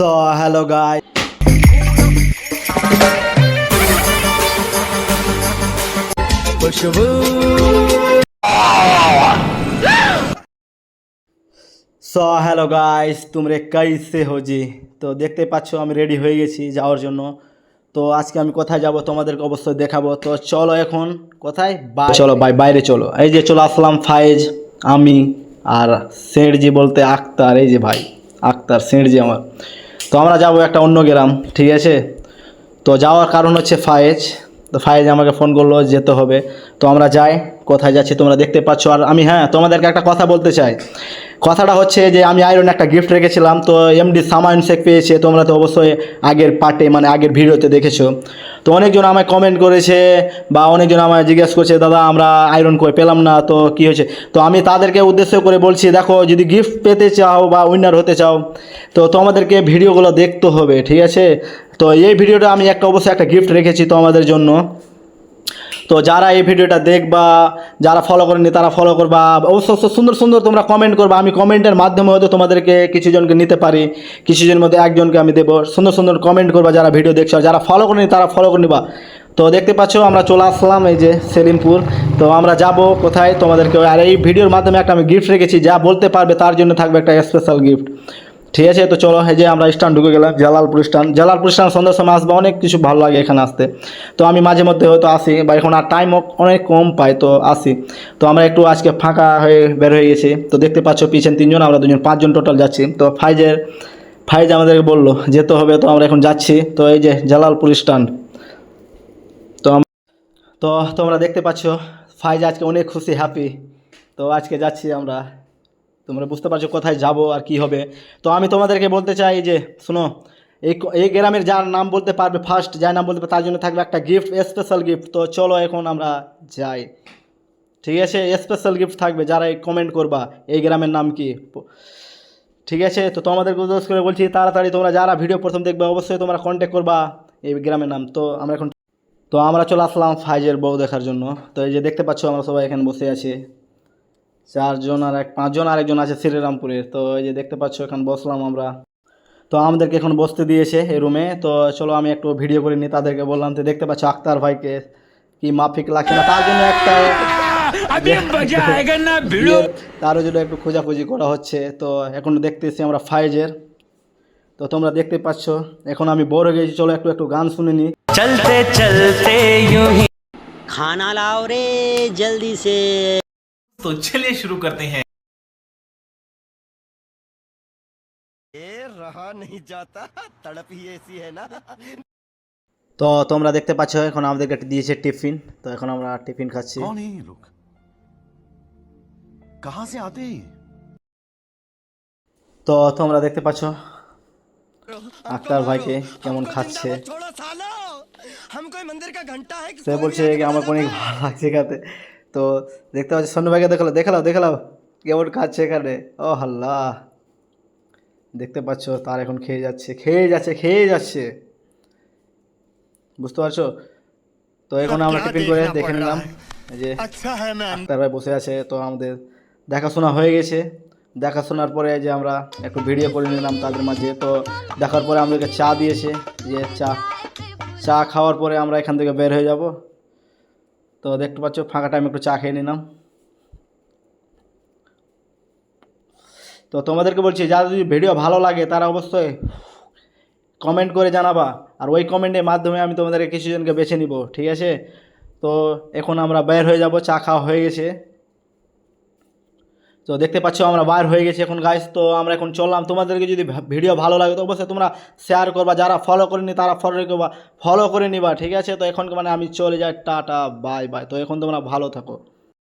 So hello guy Khushbu so hello guys তোমরা কাইসে হো জি তো দেখতে পাচ্ছ আমি রেডি হয়ে গেছি যাওয়ার জন্য। তো আজকে আমি কোথায় যাব তোমাদেরকে অবশ্যই দেখাবো। তো চলো এখন, কোথায়? বাই- চলো, বাই বাইরে চলো। এই যে চলো আসলাম ফায়েজ, আমি আর সেঠজি বলতে আক্তার, এই যে ভাই, আক্তার সেঠজি আমার। তো আমরা যাব একটা অন্য গ্রাম, ঠিক আছে? তো যাওয়ার কারণ হচ্ছে ফায়েজ। তো ফায়েজ আমাকে ফোন করল যেতে হবে। তো আমরা যাই। কোথায় যাচ্ছি তোমরা দেখতে পাচ্ছ। আর আমি হ্যাঁ তোমাদেরকে একটা কথা বলতে চাই। কথাটা হচ্ছে যে, আমি আয়রন একটা গিফট রেখেছিলাম। তো এমডি সামায়ন শেখ পেয়েছে। তোমরা তো অবশ্যই আগের পার্টে মানে আগের ভিডিওতে দেখেছ। তো অনেকজন আমায় কমেন্ট করেছে বা অনেকজন আমায় জিজ্ঞেস করছে, দাদা, আমরা আয়রন করে পেলাম না। তো কি হয়েছে? তো আমি তাদেরকে উদ্দেশ্য করে বলছি, দেখো, যদি গিফট পেতে চাও বা উইনার হতে চাও, তো তোমাদেরকে ভিডিওগুলো দেখতে হবে, ঠিক আছে? তো এই ভিডিওটা আমি একটা, অবশ্যই একটা গিফট রেখেছি তোমাদের জন্য। তো যারা এই ভিডিওটা দেখবা, যারা ফলো করেনি তারা ফলো করবা। অবশ্য সুন্দর সুন্দর তোমরা কমেন্ট করবা। আমি কমেন্টের মাধ্যমে হয়তো তোমাদেরকে কিছু জনকে নিতে পারি। কিছু জনের মধ্যে একজনকে আমি দেবো। সুন্দর সুন্দর কমেন্ট করবা যারা ভিডিও দেখছ। যারা ফলো করেনি তারা ফলো করে নিবা। তো দেখতে পাচ্ছ, আমরা চলে আসলাম এই যে সেলিমপুর। তো আমরা যাব কোথায় তোমাদেরকে? আর এই ভিডিওর মাধ্যমে একটা আমি গিফট রেখেছি। যা বলতে পারবে তার জন্য থাকবে একটা স্পেশাল গিফট ঠিক আছে, তো চলো, এই যে আমরা স্ট্যান্ড ঢুকে গেলাম, জালালপুর স্ট্যান্ড। জালালপুর স্ট্যান্ড সন্ধ্যার সময় আসবে, অনেক কিছু ভালো লাগে এখানে আসতে। তো আমি মাঝে মধ্যে হয়তো আসি, বা এখন আর টাইম অনেক কম পাই, তো আসি। তো আমরা একটু আজকে ফাঁকা হয়ে বের হয়ে গেছি। তো দেখতে পাচ্ছ, পিছন তিনজন, আমরা দুজন, পাঁচজন টোটাল যাচ্ছি। তো ফাইজের, ফাইজ আমাদেরকে বলল, যেতে হবে, তো আমরা এখন যাচ্ছি। তো এই যে জালালপুর স্ট্যান্ড। তো তো তোমরা দেখতে পাচ্ছ, ফাইজ আজকে অনেক খুশি হ্যাপি তো আজকে যাচ্ছি আমরা। তোমরা বুঝতে পারছ কোথায় যাব আর কি হবে। তো আমি তোমাদেরকে বলতে চাই যে, শোনো, এই এই গ্রামের যার নাম বলতে পারবে ফার্স্ট যার নাম বলতে পারবে তার জন্য থাকবে একটা গিফট স্পেশাল গিফট তো চলো এখন আমরা যাই। ঠিক আছে? স্পেশাল গিফট থাকবে, যারা কমেন্ট করবা, এই গ্রামের নাম কি? ঠিক আছে? তো তোমাদের উদ্দেশ্য করে বলছি, তাড়াতাড়ি তোমরা যারা ভিডিও প্রথম দেখবে, অবশ্যই তোমরা কন্ট্যাক্ট করবা এই গ্রামের নাম। তো আমরা এখন তো আমরা চলে আসলাম ফাইজের বউ দেখার জন্য। তো এই যে দেখতে পাচ্ছ, আমরা সবাই এখানে বসে আছি। চারজন আর এক পাঁচজন আরেকজন আছে শ্রীরামপুরের তো এই যে দেখতে পাচ্ছ এখন বসলাম আমরা। তো আমাদেরকে এখন বসতে দিয়েছে এই রুমে। তো চলো আমি একটু ভিডিও করে নিই তাদেরকে বললাম তো দেখতে পাচ্ছ আক্তার ভাইকে কি মাফিক লাগছে না। তার জন্য একটা তার জন্য একটু খোঁজাখুঁজি করা হচ্ছে। তো এখন দেখতেছি আমরা ফাইজের। তো তোমরা দেখতে পাচ্ছ এখন আমি বড় হয়ে গেছি। চলো একটু একটু গান শুনে নি চলতে চলতে খানা লাও রে জলদি সে। तो चलिए शुरू करते हैं তো তোমরা দেখতে পাচ্ছ এখন আমাদেরকে একটা দিয়েছে টিফিন তো এখন আমরা টিফিন খাচ্ছি कौन है ये लोग कहां से आते हैं ये? তো তোমরা দেখতে পাচ্ছ আক্তার ভাইকে কেমন খাচ্ছে সে বলছে যে আমার অনেক ভালো লাগছে খেতে তো দেখতে পাচ্ছি সন্নু ভাইকে দেখাল দেখালাও দেখালাও কেমন খাচ্ছে এখানে? ও হাল্লা। দেখতে পাচ্ছ তার এখন খেয়ে যাচ্ছে খেয়ে যাচ্ছে খেয়ে যাচ্ছে। বুঝতে পারছ? তো এখন আমরা টিফিন করে দেখে নিলাম। যে আক্তার ভাই বসে আছে তো আমাদের দেখাশোনা হয়ে গেছে। দেখাশোনার পরে যে আমরা একটু ভিডিও করে নিলাম তাদের মাঝে। তো দেখার পরে আমাদেরকে চা দিয়েছে যে চা চা খাওয়ার পরে আমরা এখান থেকে বের হয়ে যাব। তো দেখতে পাচ্ছ, ফাঁকা টাইম একটু চা খেয়ে নিলাম। তো তোমাদেরকে বলছি যারা যদি ভিডিও ভালো লাগে, তারা অবশ্যই কমেন্ট করে জানাবা। আর ওই কমেন্টের মাধ্যমে আমি তোমাদেরকে কিছুজনকে বেছে নিব, ঠিক আছে? তো এখন আমরা বের হয়ে যাব, চা খাওয়া হয়ে গেছে। তো দেখতে পাচ্ছ, আমরা বার হয়ে গেছি এখন গাইস তো আমরা এখন চললাম। তোমাদেরকে যদি ভিডিও ভালো লাগে, তো অবশ্যই তোমরা শেয়ার করবা। যারা ফলো করেনি তারা ফলো করবা ফলো করে নিবা, ঠিক আছে? তো এখন মানে আমি চলে যাই, টাটা বাই বাই তো এখন তোমরা ভালো থাকো।